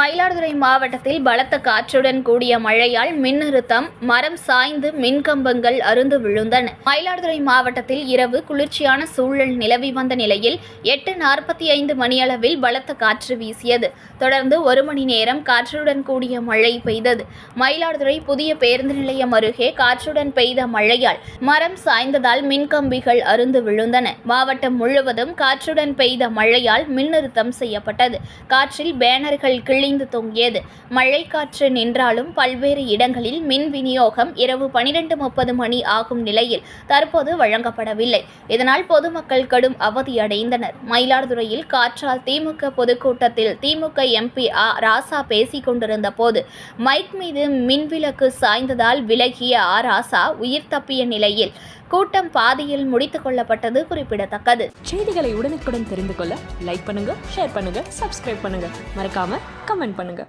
மயிலாடுதுறை மாவட்டத்தில் பலத்த காற்றுடன் கூடிய மழையால் மின்நிறுத்தம் மரம் சாய்ந்து மின்கம்பங்கள் அருந்து விழுந்தன. மயிலாடுதுறை மாவட்டத்தில் இரவு குளிர்ச்சியான சூழல் நிலவி வந்த நிலையில் எட்டு நாற்பத்தி ஐந்து மணியளவில் பலத்த காற்று வீசியது. தொடர்ந்து ஒரு மணி நேரம் காற்றுடன் கூடிய மழை பெய்தது. மயிலாடுதுறை புதிய பேருந்து நிலையம் அருகே காற்றுடன் பெய்த மழையால் மரம் சாய்ந்ததால் மின்கம்பிகள் அருந்து விழுந்தன. மாவட்டம் முழுவதும் காற்றுடன் பெய்த மழையால் மின்நிறுத்தம் செய்யப்பட்டது. காற்றில் பேனர்கள் கிழிந்து தொங்கியது. மழை காற்று நின்றாலும் பல்வேறு இடங்களில் மின் விநியோகம் இரவு பனிரெண்டு முப்பது மணி ஆகும் நிலையில் தற்போது வழங்கப்படவில்லை. இதனால் பொதுமக்கள் கடும் அவதியடைந்தனர் மயிலாடுதுறையில் காற்றால் திமுக பொதுக்கூட்டத்தில் திமுக எம்பி ஆ ராசா பேசிக் கொண்டிருந்த போது மைக் மீது மின்விளக்கு சாய்ந்ததால் விலகிய ஆ ராசா உயிர் தப்பிய நிலையில் கூட்டம் பாதியில் முடித்துக் கொள்ளப்பட்டது குறிப்பிடத்தக்கது. செய்திகளை உடனுக்குடன் தெரிந்து கொள்ள லைக் பண்ணுங்க ஷேர் பண்ணுங்க சப்ஸ்கிரைப் பண்ணுங்க. மறக்காம கமெண்ட் பண்ணுங்க.